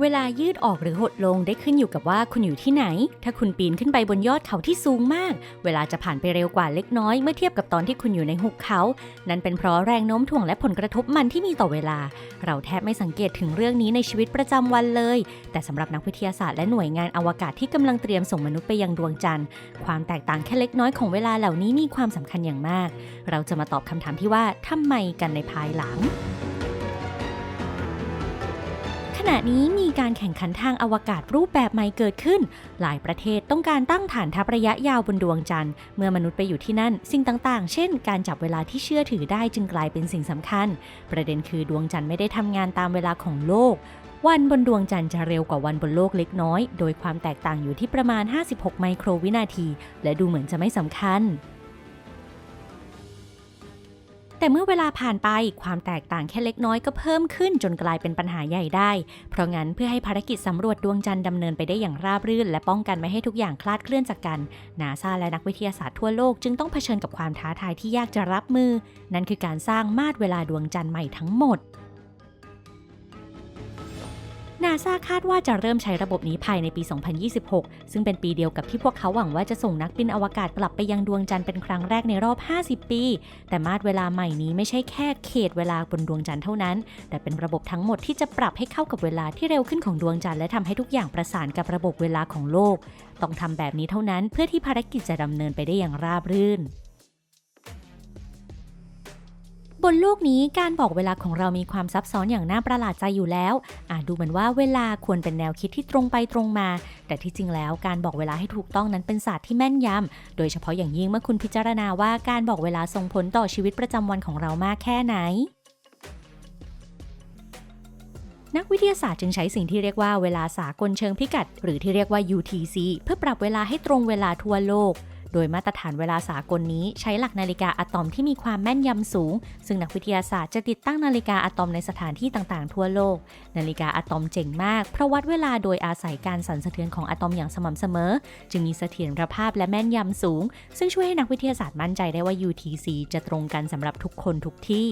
เวลายืดออกหรือหดลงได้ขึ้นอยู่กับว่าคุณอยู่ที่ไหน ถ้าคุณปีนขึ้นไปบนยอดเขาที่สูงมาก เวลาจะผ่านไปเร็วกว่าเล็กน้อยเมื่อเทียบกับตอนที่คุณอยู่ในหุบเขา นั่นเป็นเพราะแรงโน้มถ่วงและผลกระทบมันที่มีต่อเวลา เราแทบไม่สังเกตถึงเรื่องนี้ในชีวิตประจำวันเลย แต่สำหรับนักวิทยาศาสตร์และหน่วยงานอวกาศที่กำลังเตรียมส่งมนุษย์ไปยังดวงจันทร์ ความแตกต่างแค่เล็กน้อยของเวลาเหล่านี้มีความสำคัญอย่างมาก เราจะมาตอบคำถามที่ว่าทำไมกันในภายหลัง ณะนี้มีการแข่งขันทางอวกาศรูปแบบใหม่เกิดขึ้น หลายประเทศต้องการตั้งฐานทัพระยะยาวบนดวงจันทร์ เมื่อมนุษย์ไปอยู่ที่นั่น สิ่งต่างๆ เช่น การจับเวลาที่เชื่อถือได้จึงกลายเป็นสิ่งสำคัญ ประเด็นคือดวงจันทร์ไม่ได้ทำงานตามเวลาของโลก วันบนดวงจันทร์จะเร็วกว่าวันบนโลกเล็กน้อย โดยความแตกต่างอยู่ที่ประมาณ 56 ไมโครวินาที และดูเหมือนจะไม่สำคัญ แต่เมื่อเวลาผ่านไปความแตกต่างแค่เล็กน้อยก็เพิ่มขึ้นจนกลายเป็นปัญหาใหญ่ได้ เพราะงั้นเพื่อให้ภารกิจสำรวจดวงจันทร์ดำเนินไปได้อย่างราบรื่น และป้องกันไม่ให้ทุกอย่างคลาดเคลื่อนจากกัน นาซาและนักวิทยาศาสตร์ทั่วโลกจึงต้องเผชิญกับความท้าทายที่ยากจะรับมือ นั่นคือการสร้างมาตรเวลาดวงจันทร์ใหม่ทั้งหมด นาซาคาดว่าจะเริ่มใช้ระบบนี้ภายในปี 2026 ซึ่งเป็นปีเดียวกับที่พวกเขาหวังว่าจะส่งนักบินอวกาศกลับไปยังดวงจันทร์เป็นครั้งแรกในรอบ 50 ปี แต่มาตรเวลาใหม่นี้ไม่ใช่แค่เขตเวลาบนดวงจันทร์เท่านั้น แต่เป็นระบบทั้งหมดที่จะปรับให้เข้ากับเวลาที่เร็วขึ้นของดวงจันทร์และทำให้ทุกอย่างประสานกับระบบเวลาของโลก ต้องทำแบบนี้เท่านั้นเพื่อที่ภารกิจจะดำเนินไปได้อย่างราบรื่น บนโลกนี้การบอกเวลาของเรามีความซับซ้อนอย่างน่าประหลาดใจอยู่แล้ว อาจดูเหมือนว่าเวลาควรเป็นแนวคิดที่ตรงไปตรงมา แต่ที่จริงแล้วการบอกเวลาให้ถูกต้องนั้นเป็นศาสตร์ที่แม่นยำ โดยเฉพาะอย่างยิ่งเมื่อคุณพิจารณาว่าการบอกเวลาส่งผลต่อชีวิตประจำวันของเรามากแค่ไหนนักวิทยาศาสตร์จึงใช้สิ่งที่เรียกว่าเวลาสากลเชิงพิกัด หรือที่เรียกว่า UTC เพื่อปรับเวลาให้ตรงเวลาทั่วโลก โดยมาตรฐานเวลาสากลนี้ใช้หลักนาฬิกาอะตอมที่มีความแม่นยำสูง ซึ่งนักวิทยาศาสตร์จะติดตั้งนาฬิกาอะตอมในสถานที่ต่างๆ ทั่วโลก นาฬิกาอะตอมเจ๋งมาก เพราะวัดเวลาโดยอาศัยการสั่นสะเทือนของอะตอมอย่างสม่ำเสมอ จึงมีเสถียรภาพและแม่นยำสูง ซึ่งช่วยให้นักวิทยาศาสตร์มั่นใจได้ว่า UTC จะตรงกันสำหรับทุกคนทุกที่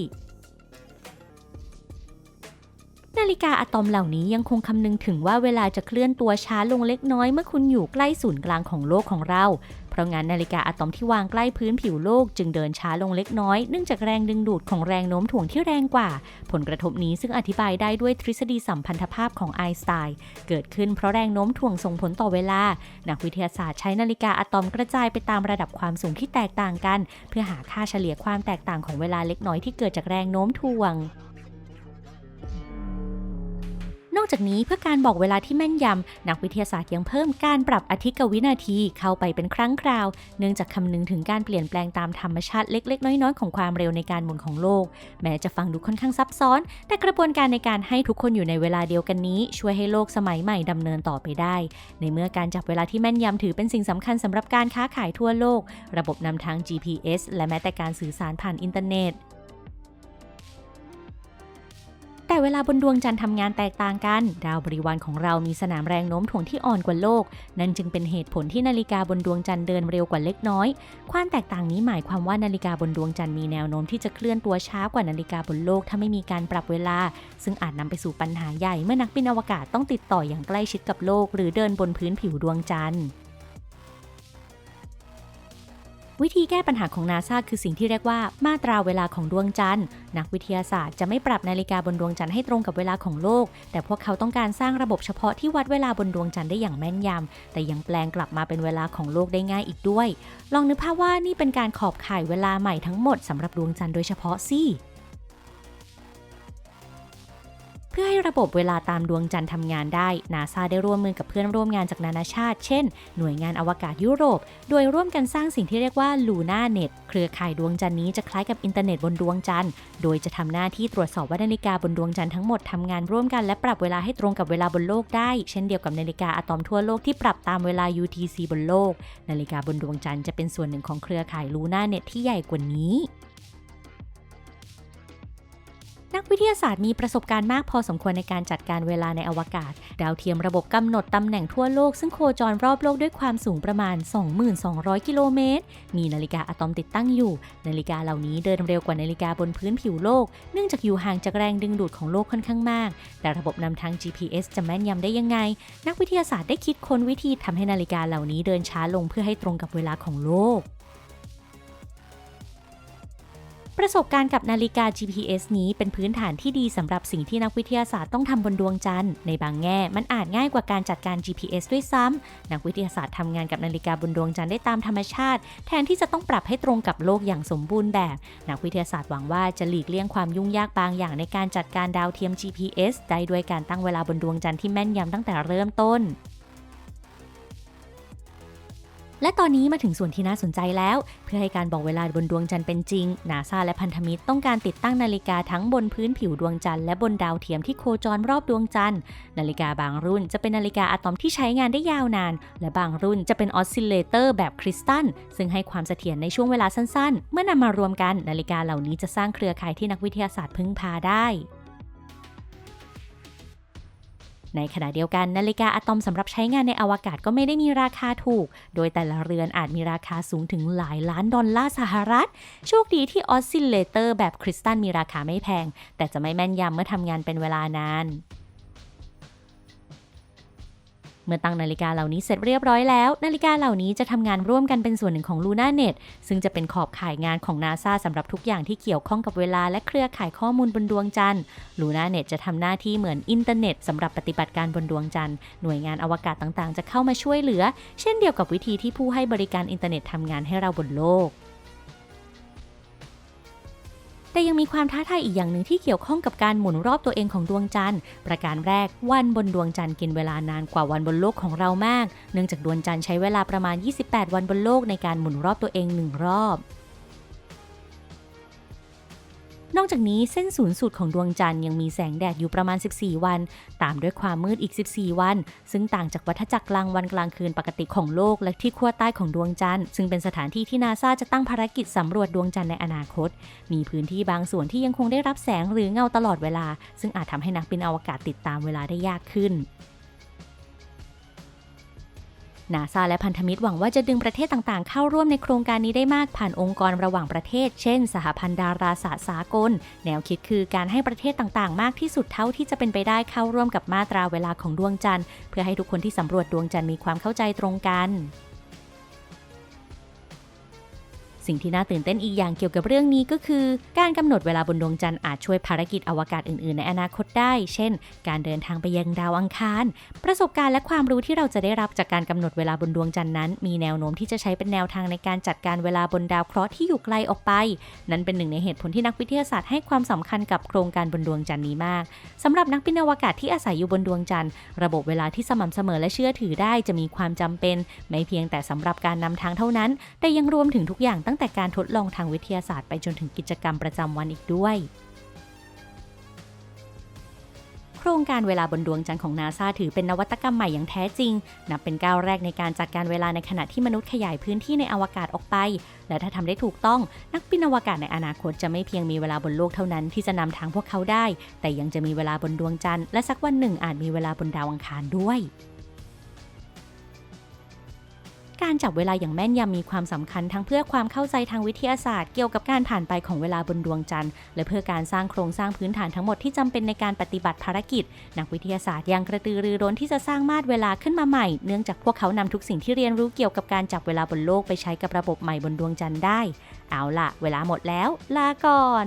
นาฬิกาอะตอมเหล่านี้ยังคงคำนึงถึงว่าเวลาจะเคลื่อนตัวช้าลงเล็กน้อยเมื่อคุณอยู่ใกล้ศูนย์กลางของโลกของเรา เพราะงั้นนาฬิกาอะตอมที่วางใกล้พื้นผิวโลกจึงเดินช้าลงเล็กน้อยเนื่องจากแรงดึงดูดของแรงโน้มถ่วงที่แรงกว่า ผลกระทบนี้ซึ่งอธิบายได้ด้วยทฤษฎีสัมพันธภาพของไอน์สไตน์เกิดขึ้นเพราะแรงโน้มถ่วงส่งผลต่อเวลา นักวิทยาศาสตร์ใช้นาฬิกาอะตอมกระจายไปตามระดับความสูงที่แตกต่างกัน เพื่อหาค่าเฉลี่ยความแตกต่างของเวลาเล็กน้อยที่เกิดจากแรงโน้มถ่วง นอกจากนี้เพื่อการบอกเวลาที่แม่นยำ นักวิทยาศาสตร์ยังเพิ่มการปรับอาทิตย์กับวินาทีเข้าไปเป็นครั้งคราว เนื่องจากคำนึงถึงการเปลี่ยนแปลงตามธรรมชาติเล็ก ๆ น้อยๆ ของความเร็วในการหมุนของโลก แม้จะฟังดูค่อนข้างซับซ้อน แต่กระบวนการในการให้ทุกคนอยู่ในเวลาเดียวกันนี้ ช่วยให้โลกสมัยใหม่ดำเนินต่อไปได้ ในเมื่อการจับเวลาที่แม่นยำถือเป็นสิ่งสำคัญสำหรับการค้าขายทั่วโลก ระบบนำทาง GPS และแม้แต่การสื่อสารผ่านอินเทอร์เน็ต แต่เวลาบนดวงจันทร์ทำงานแตกต่างกัน ดาวบริวารของเรามีสนามแรงโน้มถ่วงที่อ่อนกว่าโลก นั่นจึงเป็นเหตุผลที่นาฬิกาบนดวงจันทร์เดินเร็วกว่าเล็กน้อย ความแตกต่างนี้หมายความว่านาฬิกาบนดวงจันทร์มีแนวโน้มที่จะเคลื่อนตัวช้ากว่านาฬิกาบนโลกถ้าไม่มีการปรับเวลา ซึ่งอาจนำไปสู่ปัญหาใหญ่เมื่อนักบินอวกาศต้องติดต่ออย่างใกล้ชิดกับโลก หรือเดินบนพื้นผิวดวงจันทร์ วิธีแก้ปัญหาของนาซาคือสิ่งที่เรียกว่ามาตราเวลาของดวงจันทร์ นักวิทยาศาสตร์จะไม่ปรับนาฬิกาบนดวงจันทร์ให้ตรงกับเวลาของโลก แต่พวกเขาต้องการสร้างระบบเฉพาะที่วัดเวลาบนดวงจันทร์ได้อย่างแม่นยำ แต่ยังแปลงกลับมาเป็นเวลาของโลกได้ง่ายอีกด้วย ลองนึกภาพว่านี่เป็นการขอบข่ายเวลาใหม่ทั้งหมดสำหรับดวงจันทร์โดยเฉพาะสิ เพื่อให้ระบบเวลาตามดวงจันทร์ทำงานได้ นาซาได้ร่วมมือกับเพื่อนร่วมงานจากนานาชาติ เช่น หน่วยงานอวกาศยุโรป โดยร่วมกันสร้างสิ่งที่เรียกว่า Luna Net เครือข่ายดวงจันทร์นี้จะคล้ายกับอินเทอร์เน็ตบนดวงจันทร์ โดยจะทำหน้าที่ตรวจสอบว่านาฬิกาบนดวงจันทร์ทั้งหมดทำงานร่วมกันและปรับเวลาให้ตรงกับเวลาบนโลกได้ เช่นเดียวกับนาฬิกาอะตอมทั่วโลกที่ปรับตามเวลา UTC บนโลก นาฬิกาบนดวงจันทร์จะเป็นส่วนหนึ่งของเครือข่าย Luna Net ที่ใหญ่กว่านี้ นักวิทยาศาสตร์มีประสบการณ์มากพอสมควรในการจัดการเวลาในอวกาศ ดาวเทียมระบบกำหนดตำแหน่งทั่วโลกซึ่งโคจรรอบโลกด้วยความสูงประมาณ 22,000 กิโลเมตร มีนาฬิกาอะตอมติดตั้งอยู่ นาฬิกาเหล่านี้เดินเร็วกว่านาฬิกาบนพื้นผิวโลก เนื่องจากอยู่ห่างจากแรงดึงดูดของโลกค่อนข้างมาก แต่ระบบนำทาง GPS จะแม่นยำได้ยังไง นักวิทยาศาสตร์ได้คิดค้นวิธีทำให้นาฬิกาเหล่านี้เดินช้าลงเพื่อให้ตรงกับเวลาของโลก ประสบการณ์กับนาฬิกา GPS นี้เป็นพื้นฐานที่ดีสำหรับสิ่งที่นักวิทยาศาสตร์ต้องทำบนดวงจันทร์ในบางแง่มันอาจง่ายกว่าการจัดการ GPS ด้วยซ้ำนักวิทยาศาสตร์ทำงานกับนาฬิกาบนดวงจันทร์ได้ตามธรรมชาติ แทนที่จะต้องปรับให้ตรงกับโลกอย่างสมบูรณ์แบบ นักวิทยาศาสตร์หวังว่าจะหลีกเลี่ยงความยุ่งยากบางอย่างในการจัดการดาวเทียม GPS ได้ด้วยการตั้งเวลาบนดวงจันทร์ที่แม่นยำตั้งแต่เริ่มต้น และตอนนี้มาถึงส่วนที่น่าสนใจแล้ว เพื่อให้การบอกเวลาบนดวงจันทร์เป็นจริง นาซาและพันธมิตรต้องการติดตั้งนาฬิกาทั้งบนพื้นผิวดวงจันทร์และบนดาวเทียมที่โคจรรอบดวงจันทร์ นาฬิกาบางรุ่นจะเป็นนาฬิกาอะตอมที่ใช้งานได้ยาวนาน และบางรุ่นจะเป็นออสซิลเลเตอร์แบบคริสตัล ซึ่งให้ความเสถียรในช่วงเวลาสั้นๆ เมื่อนำมารวมกันนาฬิกาเหล่านี้จะสร้างเครือข่ายที่นักวิทยาศาสตร์พึ่งพาได้ ในขณะเดียวกันนาฬิกาอะตอมสำหรับใช้งานในอวกาศก็ไม่ได้มีราคาถูก โดยแต่ละเรือนอาจมีราคาสูงถึงหลายล้านดอลลาร์สหรัฐ โชคดีที่ออสซิลเลเตอร์แบบคริสตัลมีราคาไม่แพง แต่จะไม่แม่นยำเมื่อทำงานเป็นเวลานาน เมื่อตั้งนาฬิกาเหล่านี้เสร็จเรียบร้อยแล้ว นาฬิกาเหล่านี้จะทำงานร่วมกันเป็นส่วนหนึ่งของ Luna Net ซึ่งจะเป็นขอบข่ายงานของ NASA สำหรับทุกอย่างที่เกี่ยวข้องกับเวลาและเครือข่ายข้อมูลบนดวงจันทร์ Luna Net จะทำหน้าที่เหมือนอินเทอร์เน็ตสำหรับปฏิบัติการบนดวงจันทร์ หน่วยงานอวกาศต่างๆ จะเข้ามาช่วยเหลือ เช่นเดียวกับวิธีที่ผู้ให้บริการอินเทอร์เน็ตทำงานให้เราบนโลก แต่ยังมีความท้าทายอีกอย่างหนึ่งที่เกี่ยวข้องกับการหมุนรอบตัวเองของดวงจันทร์ ประการแรก วันบนดวงจันทร์กินเวลานานกว่าวันบนโลกของเรามาก เนื่องจากดวงจันทร์ใช้เวลาประมาณ 28 วันบนโลกในการหมุนรอบตัวเองหนึ่งรอบ นอกจากนี้เส้นศูนย์สูตรของดวงจันทร์ยังมีแสงแดดอยู่ประมาณ 14 วัน ตามด้วยความมืดอีก 14 วัน ซึ่งต่างจากวัฏจักรกลางวันกลางคืนปกติของโลกและที่ขั้วใต้ของดวงจันทร์ ซึ่งเป็นสถานที่ที่นาซาจะตั้งภารกิจสำรวจดวงจันทร์ในอนาคต มีพื้นที่บางส่วนที่ยังคงได้รับแสงหรือเงาตลอดเวลา ซึ่งอาจทำให้นักบินอวกาศติดตามเวลาได้ยากขึ้น นาซาและพันธมิตรหวังว่าจะดึงประเทศต่างๆ เข้าร่วมในโครงการนี้ได้มากผ่านองค์กรระหว่างประเทศ เช่น สหพันธ์ดาราศาสตร์สากล แนวคิดคือการให้ประเทศต่างๆ มากที่สุดเท่าที่จะเป็นไปได้เข้าร่วมกับมาตราเวลาของดวงจันทร์ เพื่อให้ทุกคนที่สำรวจดวงจันทร์มีความเข้าใจตรงกัน สิ่งที่น่าตื่นเต้นอีกอย่างเกี่ยวกับเรื่องนี้ก็คือ การกำหนดเวลาบนดวงจันทร์อาจช่วยภารกิจอวกาศอื่นๆ ในอนาคตได้ เช่น การเดินทางไปยังดาวอังคาร ประสบการณ์และความรู้ที่เราจะได้รับจากการกำหนดเวลาบนดวงจันทร์นั้น มีแนวโน้มที่จะใช้เป็นแนวทางในการจัดการเวลาบนดาวเคราะห์ที่อยู่ไกลออกไป นั่นเป็นหนึ่งในเหตุผลที่นักวิทยาศาสตร์ให้ความสำคัญกับโครงการบนดวงจันทร์นี้มากสำหรับนักบินอวกาศที่อาศัยอยู่บนดวงจันทร์ ระบบเวลาที่สม่ำเสมอและเชื่อถือได้จะมีความจำเป็น ไม่เพียงแต่สำหรับการนำทางเท่านั้น แต่ยังรวมถึงทุกอย่างตั้งแต่การทดลองทางวิทยาศาสตร์ไปจนถึงกิจกรรมประจำวันอีกด้วย โครงการเวลาบนดวงจันทร์ของนาซาถือเป็นนวัตกรรมใหม่อย่างแท้จริง นับเป็นก้าวแรกในการจัดการเวลาในขณะที่มนุษย์ขยายพื้นที่ในอวกาศออกไป และถ้าทำได้ถูกต้อง นักบินอวกาศในอนาคตจะไม่เพียงมีเวลาบนโลกเท่านั้นที่จะนำทางพวกเขาได้ แต่ยังจะมีเวลาบนดวงจันทร์และสักวันหนึ่งอาจมีเวลาบนดาวอังคารด้วย การจับเวลาอย่างแม่นยำมีความสำคัญทั้งเพื่อความเข้าใจทางวิทยาศาสตร์เกี่ยวกับการผ่านไปของเวลาบนดวงจันทร์ และเพื่อการสร้างโครงสร้างพื้นฐานทั้งหมดที่จำเป็นในการปฏิบัติภารกิจ นักวิทยาศาสตร์ยังกระตือรือร้นที่จะสร้างมาตรเวลาขึ้นมาใหม่ เนื่องจากพวกเขานำทุกสิ่งที่เรียนรู้เกี่ยวกับการจับเวลาบนโลกไปใช้กับระบบใหม่บนดวงจันทร์ได้ เอาล่ะ เวลาหมดแล้ว ลาก่อน